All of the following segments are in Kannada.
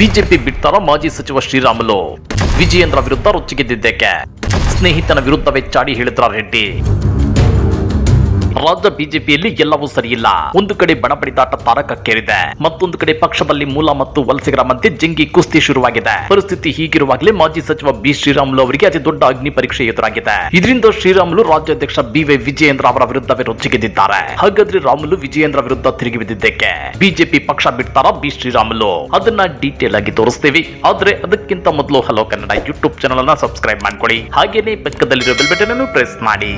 ಬಿಜೆಪಿ ಬಿಡ್ತಾರ ಮಾಜಿ ಸಚಿವ ಶ್ರೀರಾಮುಲು. ವಿಜಯೇಂದ್ರ ವಿರುದ್ಧ ರೊಚ್ಚಿಗೆದ್ದಿದ್ದಕ್ಕೆ. ಸ್ನೇಹಿತನ ವಿರುದ್ಧವೇ ಚಾಡಿ ಹೇಳಿದ್ರ ರೆಡ್ಡಿ. ರಾಜ್ಯ ಬಿಜೆಪಿಯಲ್ಲಿ ಎಲ್ಲವೂ ಸರಿಯಿಲ್ಲ. ಒಂದು ಕಡೆ ಬಡಬಡಿದಾಟ ತಾರಕಕ್ಕೇರಿದೆ. ಮತ್ತೊಂದು ಕಡೆ ಪಕ್ಷದಲ್ಲಿ ಮೂಲ ಮತ್ತು ವಲಸಿಗರ ಮಧ್ಯೆ ಜಂಗಿ ಕುಸ್ತಿ ಶುರುವಾಗಿದೆ. ಪರಿಸ್ಥಿತಿ ಹೀಗಿರುವಾಗಲೇ ಮಾಜಿ ಸಚಿವ ಬಿ ಶ್ರೀರಾಮುಲು ಅವರಿಗೆ ಅತಿ ದೊಡ್ಡ ಅಗ್ನಿ ಪರೀಕ್ಷೆ ಎದುರಾಗಿದೆ. ಇದರಿಂದ ಶ್ರೀರಾಮುಲು ರಾಜ್ಯಾಧ್ಯಕ್ಷ ಬಿ ವೈ ವಿಜಯೇಂದ್ರ ಅವರ ವಿರುದ್ಧವೇ ರೊಚ್ಚಿಗೆದ್ದಿದ್ದಾರೆ. ಹಾಗಾದ್ರೆ ರಾಮುಲು ವಿಜಯೇಂದ್ರ ವಿರುದ್ಧ ತಿರುಗಿ ಬಿದ್ದಿದ್ದಕ್ಕೆ ಬಿಜೆಪಿ ಪಕ್ಷ ಬಿಡ್ತಾರ ಬಿ ಶ್ರೀರಾಮುಲು? ಅದನ್ನ ಡೀಟೇಲ್ ಆಗಿ ತೋರಿಸ್ತೀವಿ. ಆದ್ರೆ ಅದಕ್ಕಿಂತ ಮೊದಲು ಹಲೋ ಕನ್ನಡ ಯೂಟ್ಯೂಬ್ ಚಾನಲ್ ಅನ್ನ ಸಬ್ಸ್ಕ್ರೈಬ್ ಮಾಡ್ಕೊಳ್ಳಿ. ಹಾಗೇನೆ ಪಕ್ಕದಲ್ಲಿರೋ ಬೆಲ್ ಬಟನ್ ಅನ್ನು ಪ್ರೆಸ್ ಮಾಡಿ.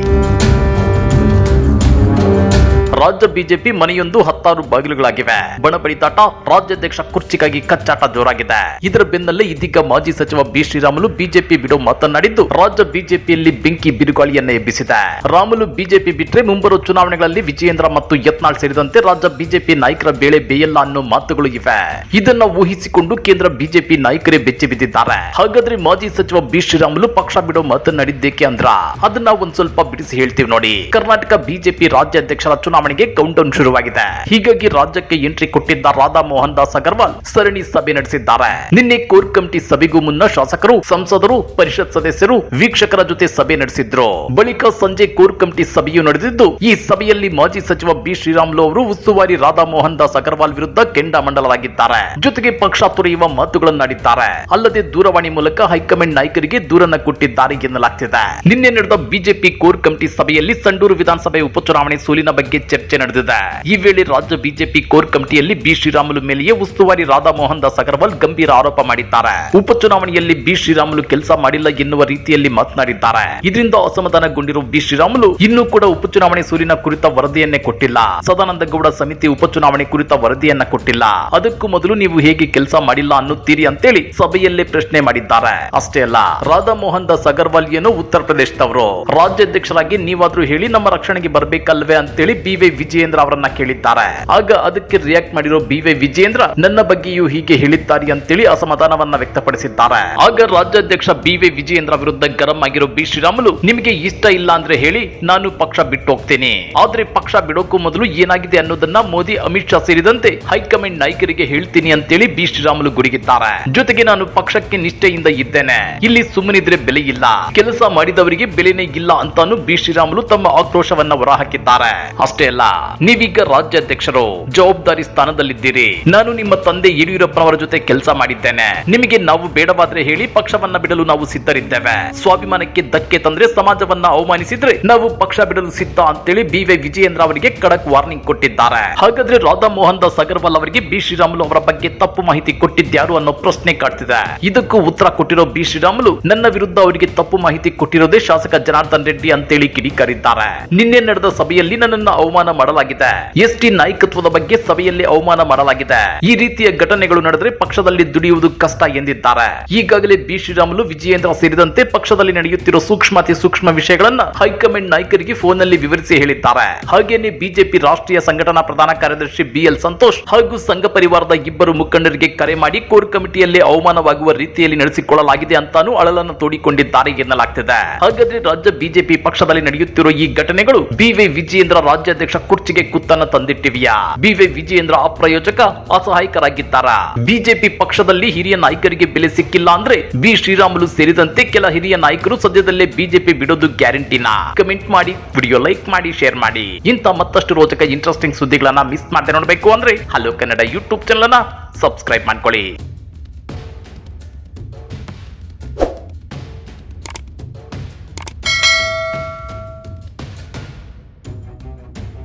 ರಾಜ್ಯ ಬಿಜೆಪಿ ಮನೆಯೊಂದು ಹತ್ತಾರು ಬಾಗಿಲುಗಳಾಗಿವೆ. ಬಣಬಡಿದಾಟ ರಾಜ್ಯಾಧ್ಯಕ್ಷ ಕುರ್ಚಿಗಾಗಿ ಕಚ್ಚಾಟ ಜೋರಾಗಿದೆ. ಇದರ ಬೆನ್ನಲ್ಲೇ ಇದೀಗ ಮಾಜಿ ಸಚಿವ ಬಿ ಶ್ರೀರಾಮುಲು ಬಿಜೆಪಿ ಬಿಡೋ ಮಾತನಾಡಿದ್ದು ರಾಜ್ಯ ಬಿಜೆಪಿಯಲ್ಲಿ ಬೆಂಕಿ ಬಿರುಗಾಳಿಯನ್ನ ಎಬ್ಬಿಸಿದೆ. ರಾಮುಲು ಬಿಜೆಪಿ ಬಿಟ್ರೆ ಮುಂಬರುವ ಚುನಾವಣೆಗಳಲ್ಲಿ ವಿಜಯೇಂದ್ರ ಮತ್ತು ಯತ್ನಾಳ್ ಸೇರಿದಂತೆ ರಾಜ್ಯ ಬಿಜೆಪಿ ನಾಯಕರ ಬೇಳೆ ಬೇಯಲ್ಲ ಅನ್ನೋ ಮಾತುಗಳು ಇವೆ. ಇದನ್ನ ಊಹಿಸಿಕೊಂಡು ಕೇಂದ್ರ ಬಿಜೆಪಿ ನಾಯಕರೇ ಬೆಚ್ಚಿ ಬಿದ್ದಿದ್ದಾರೆ. ಹಾಗಾದ್ರೆ ಮಾಜಿ ಸಚಿವ ಬಿ ಶ್ರೀರಾಮುಲು ಪಕ್ಷ ಬಿಡೋ ಮಾತನಾಡಿದ್ದೇಕೆ ಅಂದ್ರ, ಅದನ್ನ ಒಂದ್ ಸ್ವಲ್ಪ ಬಿಡಿಸಿ ಹೇಳ್ತೀವಿ ನೋಡಿ. ಕರ್ನಾಟಕ ಬಿಜೆಪಿ ರಾಜ್ಯಾಧ್ಯಕ್ಷರ ಚುನಾವಣೆಗೆ ಕೌಂಟ್ ಡೌನ್ ಶುರುವಾಗಿದೆ. ಹೀಗಾಗಿ ರಾಜ್ಯಕ್ಕೆ ಎಂಟ್ರಿ ಕೊಟ್ಟಿದ್ದ ರಾಧಾ ಮೋಹನ್ ದಾಸ್ ಅಗರ್ವಾಲ್ ಸರಣಿ ಸಭೆ ನಡೆಸಿದ್ದಾರೆ. ನಿನ್ನೆ ಕೋರ್ ಕಮಿಟಿ ಸಭೆಗೂ ಮುನ್ನ ಶಾಸಕರು, ಸಂಸದರು, ಪರಿಷತ್ ಸದಸ್ಯರು, ವೀಕ್ಷಕರ ಜೊತೆ ಸಭೆ ನಡೆಸಿದ್ರು. ಬಳಿಕ ಸಂಜೆ ಕೋರ್ ಕಮಿಟಿ ಸಭೆಯು ನಡೆದಿದ್ದು, ಈ ಸಭೆಯಲ್ಲಿ ಮಾಜಿ ಸಚಿವ ಬಿ ಶ್ರೀರಾಮುಲು ಅವರು ಉಸ್ತುವಾರಿ ರಾಧಾ ಮೋಹನ್ ದಾಸ್ ಅಗರ್ವಾಲ್ ವಿರುದ್ಧ ಕೆಂಡಾಮಂಡಲರಾಗಿದ್ದಾರೆ ಜೊತೆಗೆ ಪಕ್ಷ ತೊರೆಯುವ ಮಾತುಗಳನ್ನಾಡಿದ್ದಾರೆ. ಅಲ್ಲದೆ ದೂರವಾಣಿ ಮೂಲಕ ಹೈಕಮಾಂಡ್ ನಾಯಕರಿಗೆ ದೂರನ್ನ ಕೊಟ್ಟಿದ್ದಾರೆ ಎನ್ನಲಾಗ್ತಿದೆ. ನಿನ್ನೆ ನಡೆದ ಬಿಜೆಪಿ ಕೋರ್ ಕಮಿಟಿ ಸಭೆಯಲ್ಲಿ ಸಂಡೂರು ವಿಧಾನಸಭೆ ಉಪಚುನಾವಣೆ ಸೋಲಿನ ಬಗ್ಗೆ ಚರ್ಚೆ ನಡೆದಿದೆ. ಈ ವೇಳೆ ರಾಜ್ಯ ಬಿಜೆಪಿ ಕೋರ್ ಕಮಿಟಿಯಲ್ಲಿ ಬಿ ಶ್ರೀರಾಮುಲು ಮೇಲೆಯೇ ಉಸ್ತುವಾರಿ ರಾಧಾ ಮೋಹನ್ ದಾಸ್ ಅಗರ್ವಾಲ್ ಗಂಭೀರ ಆರೋಪ ಮಾಡಿದ್ದಾರೆ. ಉಪಚುನಾವಣೆಯಲ್ಲಿ ಬಿ ಶ್ರೀರಾಮುಲು ಕೆಲಸ ಮಾಡಿಲ್ಲ ಎನ್ನುವ ರೀತಿಯಲ್ಲಿ ಮಾತನಾಡಿದ್ದಾರೆ. ಇದರಿಂದ ಅಸಮಾಧಾನಗೊಂಡಿರುವ ಬಿ ಶ್ರೀರಾಮುಲು ಇನ್ನೂ ಕೂಡ ಉಪಚುನಾವಣೆ ಸೂರಿನ ಕುರಿತ ವರದಿಯನ್ನೇ ಕೊಟ್ಟಿಲ್ಲ. ಸದಾನಂದ ಗೌಡ ಸಮಿತಿ ಉಪಚುನಾವಣೆ ಕುರಿತ ವರದಿಯನ್ನ ಕೊಟ್ಟಿಲ್ಲ. ಅದಕ್ಕೂ ಮೊದಲು ನೀವು ಹೇಗೆ ಕೆಲಸ ಮಾಡಿಲ್ಲ ಅನ್ನುತ್ತೀರಿ ಅಂತೇಳಿ ಸಭೆಯಲ್ಲೇ ಪ್ರಶ್ನೆ ಮಾಡಿದ್ದಾರೆ. ಅಷ್ಟೇ ಅಲ್ಲ ರಾಧಾ ಮೋಹನ್ ದಾಸ್ ಅಗರ್ವಾಲ್ ಏನೋ ಉತ್ತರ ಪ್ರದೇಶದವರು. ರಾಜ್ಯಾಧ್ಯಕ್ಷರಾಗಿ ನೀವಾದ್ರೂ ಹೇಳಿ ನಮ್ಮ ರಕ್ಷಣೆಗೆ ಬರಬೇಕಲ್ವೇ ಅಂತೇಳಿ ಬಿ ವೈ ವಿಜಯೇಂದ್ರ ಅವರನ್ನ ಕೇಳಿದ್ದಾರೆ. ಆಗ ಅದಕ್ಕೆ ರಿಯಾಕ್ಟ್ ಮಾಡಿರೋ ಬಿ ವೈ ವಿಜಯೇಂದ್ರ, ನನ್ನ ಬಗ್ಗೆಯೂ ಹೀಗೆ ಹೇಳಿದ್ದಾರೆ ಅಂತೇಳಿ ಅಸಮಾಧಾನವನ್ನ ವ್ಯಕ್ತಪಡಿಸಿದ್ದಾರೆ. ಆಗ ರಾಜ್ಯಾಧ್ಯಕ್ಷ ಬಿ ವೈ ವಿಜಯೇಂದ್ರ ವಿರುದ್ಧ ಗರಂ ಆಗಿರೋ ಬಿ ಶ್ರೀರಾಮುಲು, ನಿಮಗೆ ಇಷ್ಟ ಇಲ್ಲ ಅಂದ್ರೆ ಹೇಳಿ ನಾನು ಪಕ್ಷ ಬಿಟ್ಟು ಹೋಗ್ತೇನೆ. ಆದ್ರೆ ಪಕ್ಷ ಬಿಡೋಕ್ಕೂ ಮೊದಲು ಏನಾಗಿದೆ ಅನ್ನೋದನ್ನ ಮೋದಿ, ಅಮಿತ್ ಶಾ ಸೇರಿದಂತೆ ಹೈಕಮಾಂಡ್ ನಾಯಕರಿಗೆ ಹೇಳ್ತೀನಿ ಅಂತೇಳಿ ಬಿ ಶ್ರೀರಾಮುಲು ಗುಡುಗಿದ್ದಾರೆ. ಜೊತೆಗೆ ನಾನು ಪಕ್ಷಕ್ಕೆ ನಿಷ್ಠೆಯಿಂದ ಇದ್ದೇನೆ. ಇಲ್ಲಿ ಸುಮ್ಮನಿದ್ರೆ ಬೆಲೆ ಇಲ್ಲ. ಕೆಲಸ ಮಾಡಿದವರಿಗೆ ಬೆಲೆನೇ ಇಲ್ಲ ಅಂತಾನು ಬಿ ಶ್ರೀರಾಮುಲು ತಮ್ಮ ಆಕ್ರೋಶವನ್ನ ಹೊರಹಾಕಿದ್ದಾರೆ. ಅಷ್ಟೇ ಅಲ್ಲ ನೀವೀಗ ರಾಜ್ಯಾಧ್ಯಕ್ಷರು, ಜವಾಬ್ದಾರಿ ಸ್ಥಾನದಲ್ಲಿದ್ದೀರಿ. ನಾನು ನಿಮ್ಮ ತಂದೆ ಯಡಿಯೂರಪ್ಪನವರ ಜೊತೆ ಕೆಲಸ ಮಾಡಿದ್ದೇನೆ. ನಿಮಗೆ ನಾವು ಬೇಡವಾದ್ರೆ ಹೇಳಿ ಪಕ್ಷವನ್ನ ಬಿಡಲು ನಾವು ಸಿದ್ಧರಿದ್ದೇವೆ. ಸ್ವಾಭಿಮಾನಕ್ಕೆ ಧಕ್ಕೆ ತಂದ್ರೆ ಸಮಾಜವನ್ನ ಅವಮಾನಿಸಿದ್ರೆ ನಾವು ಪಕ್ಷ ಬಿಡಲು ಸಿದ್ಧ ಅಂತೇಳಿ ಬಿ ವೈ ವಿಜಯೇಂದ್ರ ಅವರಿಗೆ ಕಡಕ್ ವಾರ್ನಿಂಗ್ ಕೊಟ್ಟಿದ್ದಾರೆ. ಹಾಗಾದ್ರೆ ರಾಧಾ ಮೋಹನ್ ದಾಸ್ ಅಗರ್ವಾಲ್ ಅವರಿಗೆ ಬಿ ಶ್ರೀರಾಮುಲು ಅವರ ಬಗ್ಗೆ ತಪ್ಪು ಮಾಹಿತಿ ಕೊಟ್ಟಿದ್ದಾರು ಅನ್ನೋ ಪ್ರಶ್ನೆ ಕಾಡ್ತಿದೆ. ಇದಕ್ಕೂ ಉತ್ತರ ಕೊಟ್ಟಿರೋ ಬಿ ಶ್ರೀರಾಮುಲು, ನನ್ನ ವಿರುದ್ಧ ಅವರಿಗೆ ತಪ್ಪು ಮಾಹಿತಿ ಕೊಟ್ಟಿರೋದೇ ಶಾಸಕ ಜನಾರ್ದನ್ ರೆಡ್ಡಿ ಅಂತೇಳಿ ಕಿಡಿಕಾರಿದ್ದಾರೆ. ನಿನ್ನೆ ನಡೆದ ಸಭೆಯಲ್ಲಿ ನನ್ನನ್ನ ಅವಮಾನ ಮಾಡಲಾಗಿದೆ. ಎಸ್ಟಿ ನಾಯಕತ್ವದ ಬಗ್ಗೆ ಸಭೆಯಲ್ಲಿ ಅವಮಾನ ಮಾಡಲಾಗಿದೆ. ಈ ರೀತಿಯ ಘಟನೆಗಳು ನಡೆದರೆ ಪಕ್ಷದಲ್ಲಿ ದುಡಿಯುವುದು ಕಷ್ಟ ಎಂದಿದ್ದಾರೆ. ಈಗಾಗಲೇ ಬಿ ಶ್ರೀರಾಮುಲು, ವಿಜಯೇಂದ್ರ ಸೇರಿದಂತೆ ಪಕ್ಷದಲ್ಲಿ ನಡೆಯುತ್ತಿರೋ ಸೂಕ್ಷ್ಮಾತಿ ಸೂಕ್ಷ್ಮ ವಿಷಯಗಳನ್ನ ಹೈಕಮಾಂಡ್ ನಾಯಕರಿಗೆ ಫೋನ್ನಲ್ಲಿ ವಿವರಿಸಿ ಹೇಳಿದ್ದಾರೆ. ಹಾಗೇನೆ ಬಿಜೆಪಿ ರಾಷ್ಟ್ರೀಯ ಸಂಘಟನಾ ಪ್ರಧಾನ ಕಾರ್ಯದರ್ಶಿ ಬಿಎಲ್ ಸಂತೋಷ್ ಹಾಗೂ ಸಂಘ ಪರಿವಾರದ ಇಬ್ಬರು ಮುಖಂಡರಿಗೆ ಕರೆ ಮಾಡಿ ಕೋರ್ ಕಮಿಟಿಯಲ್ಲಿ ಅವಮಾನವಾಗುವ ರೀತಿಯಲ್ಲಿ ನಡೆಸಿಕೊಳ್ಳಲಾಗಿದೆ ಅಂತಾನೂ ಅಳಲನ್ನು ತೋಡಿಕೊಂಡಿದ್ದಾರೆ ಎನ್ನಲಾಗ್ತಿದೆ. ಹಾಗಾದ್ರೆ ರಾಜ್ಯ ಬಿಜೆಪಿ ಪಕ್ಷದಲ್ಲಿ ನಡೆಯುತ್ತಿರುವ ಈ ಘಟನೆಗಳು ಬಿವಿ ವಿಜಯೇಂದ್ರ ರಾಜ್ಯಾಧ್ಯಕ್ಷ ಕುರ್ಚಿಗೆ ಕುತ್ತನ್ನು ತಂದಿಟ್ಟಿವಿಯಾ? ಬಿವೈ ವಿಜಯೇಂದ್ರ ಅಪ್ರಯೋಜಕ, ಅಸಹಾಯಕರಾಗಿದ್ದಾರ? ಬಿಜೆಪಿ ಪಕ್ಷದಲ್ಲಿ ಹಿರಿಯ ನಾಯಕರಿಗೆ ಬೆಲೆ ಸಿಕ್ಕಿಲ್ಲ ಅಂದ್ರೆ ಬಿ ಶ್ರೀರಾಮುಲು ಸೇರಿದಂತೆ ಕೆಲ ಹಿರಿಯ ನಾಯಕರು ಸದ್ಯದಲ್ಲೇ ಬಿಜೆಪಿ ಬಿಡೋದು ಗ್ಯಾರಂಟಿನಾ? ಕಮೆಂಟ್ ಮಾಡಿ, ವಿಡಿಯೋ ಲೈಕ್ ಮಾಡಿ, ಶೇರ್ ಮಾಡಿ. ಇಂಥ ಮತ್ತಷ್ಟು ರೋಚಕ ಇಂಟ್ರೆಸ್ಟಿಂಗ್ ಸುದ್ದಿಗಳನ್ನ ಮಿಸ್ ಮಾಡದೆ ನೋಡಬೇಕು ಅಂದ್ರೆ hello Kannada YouTube channel subscribe ಮಾಡ್ಕೊಳ್ಳಿ.